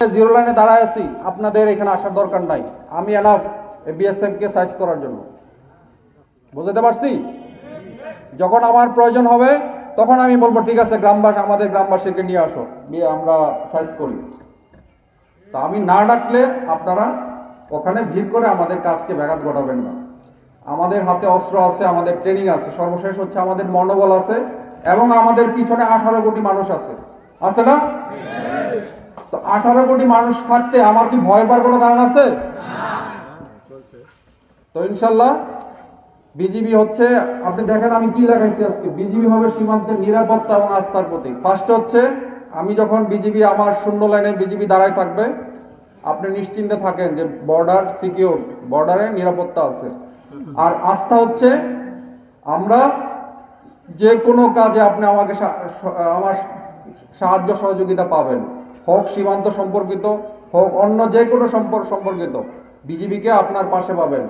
Zero লাইনে দাঁড়ায় আছি, আপনাদের এখানে আসার দরকার নাই। আমি এনাফ বিএসএফ কে সাইজ করার জন্য। বুঝতে পারছি? যখন আমার প্রয়োজন হবে, তখন আমি বলব, ঠিক আছে, গ্রামবাসী, আমাদের গ্রামবাসীকে নিয়ে আসো। নিয়ে আমরা সাইজ করি। তা আমি না ডাকলে আপনারা ওখানে ভিড় করে আমাদের কাজকে ব্যাঘাত ঘটাবেন না। আমাদের হাতে অস্ত্র আছে, আমাদের ট্রেনিং আছে, সর্বশেষ হচ্ছে আমাদের মনোবল আছে, এবং আমাদের পিছনে আঠারো কোটি মানুষ আছে। আছে না? আঠারো কোটি মানুষ থাকতে আমার কি ভয় পাওয়ার কোনো কারণ আছে? তো ইনশাল্লাহ, বিজিবি হচ্ছে, আপনি দেখেন আমি কি লাগাইছি আজকে। বিজিবি হবে সীমান্তের নিরাপত্তা এবং আস্থার প্রতীক। ফার্স্ট হচ্ছে, আমি যখন বিজিবি আমার শূন্য লাইনে বিজিবি দাঁড়ায় থাকবে, আপনি নিশ্চিন্তে থাকেন যে বর্ডার সিকিউর বর্ডারে নিরাপত্তা আছে। আর আস্থা হচ্ছে, আমরা যে কোনো কাজে আপনি আমাকে আমার সাহায্য সহযোগিতা পাবেন। হোক সীমান্ত সম্পর্কিত হোক অন্য যে কোনো সম্পর্ক সম্পর্কিত বিজিবিকে আপনার পাশে পাবেন।